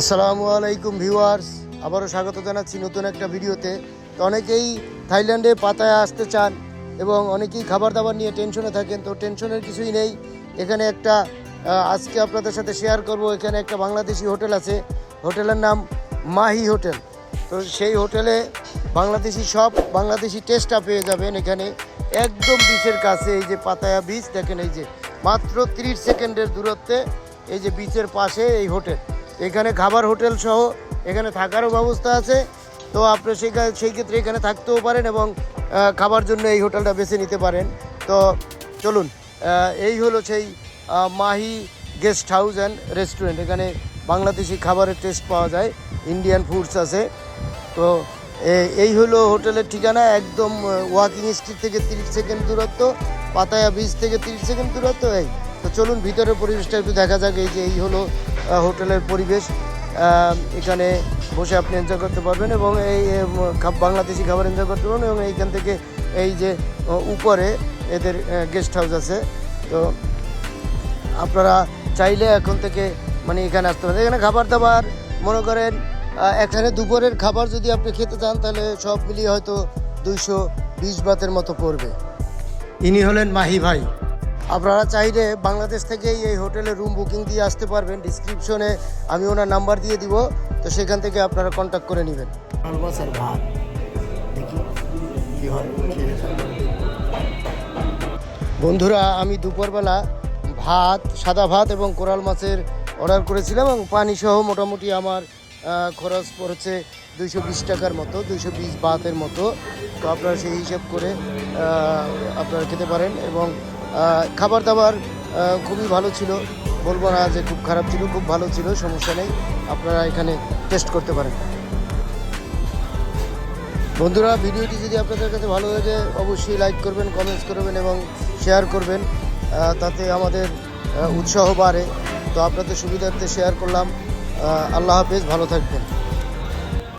আসসালামু আলাইকুম ভিউয়ার্স, আবারও স্বাগত জানাচ্ছি নতুন একটা ভিডিওতে। তো অনেকেই থাইল্যান্ডে পাতায় আসতে চান এবং অনেকেই খাবার দাবার নিয়ে টেনশনে থাকেন, তো টেনশনের কিছুই নেই। এখানে একটা আজকে আপনাদের সাথে শেয়ার করব। এখানে একটা বাংলাদেশি হোটেল আছে, হোটেলের নাম মাহি হোটেল। তো সেই হোটেলে বাংলাদেশি সব বাংলাদেশি টেস্টটা পেয়ে যাবেন এখানে। একদম বিচের কাছে, এই যে পাতায়া বিচ দেখেন এই যে, মাত্র 30 সেকেন্ডের দূরত্বে এই যে বিচের পাশে এই হোটেল। এখানে খাবার হোটেল সহ এখানে থাকারও ব্যবস্থা আছে। তো আপনি সেই সেই ক্ষেত্রে এখানে থাকতেও পারেন এবং খাবার জন্য এই হোটেলটা বেছে নিতে পারেন। তো চলুন এই হলো সেই Mahi guest house and restaurant. এখানে বাংলাদেশি খাবারের টেস্ট পাওয়া যায়, ইন্ডিয়ান ফুডস আছে। তো এই হলো হোটেলের ঠিকানা, একদম ওয়াকিং স্ট্রিট থেকে তিরিশ সেকেন্ড দূরত্ব, পাতায়া বিচ থেকে তিরিশ সেকেন্ড দূরত্ব, এই। তো চলুন, ভিতরের পরিবেশটা একটু দেখা যাক, এই যে, এই হলো হোটেলের পরিবেশ এখানে বসে আপনি এনজয় করতে পারবেন এবং এই বাংলাদেশি খাবার এনজয় করতে পারবেন এবং এইখান থেকে এই যে উপরে এদের গেস্ট হাউস আছে। তো আপনারা চাইলে এখন থেকে মানে এখানে আসতে পারেন। এখানে খাবার দাবার, মনে করেন এখানে দুপুরের খাবার যদি আপনি খেতে চান, তাহলে সব মিলিয়ে হয়তো দুইশো বিশ বাতের মতো পড়বে। ইনি হলেন মাহি ভাই। আপনারা চাইলে বাংলাদেশ থেকেই এই হোটেলে রুম বুকিং দিয়ে আসতে পারবেন। ডিসক্রিপশনে আমি ওনার নাম্বার দিয়ে দিব তো সেখান থেকে আপনারা কন্ট্যাক্ট করে নেবেন। মাছের ভাত। দেখি কি হয় বন্ধুরা আমি দুপুরবেলা ভাত সাদা ভাত এবং কোরাল মাছের অর্ডার করেছিলাম এবং পানি সহ মোটামুটি আমার খরচ পড়েছে দুইশো বিশ টাকার মতো দুইশো বিশ বাতের মতো। তো আপনারা সেই হিসাব করে আপনারা খেতে পারেন এবং খাবার দাবার খুবই ভালো ছিল। বলব না যে খুব খারাপ ছিল, খুব ভালো ছিল, সমস্যা নেই। আপনারা এখানে টেস্ট করতে পারেন। বন্ধুরা, ভিডিওটি যদি আপনাদের কাছে ভালো লাগে অবশ্যই লাইক করবেন কমেন্টস করবেন এবং শেয়ার করবেন। তাতে আমাদের উৎসাহ বাড়ে। তো আপনাদের সুবিধার্থে শেয়ার করলাম। আল্লাহ হাফেজ, ভালো থাকবেন।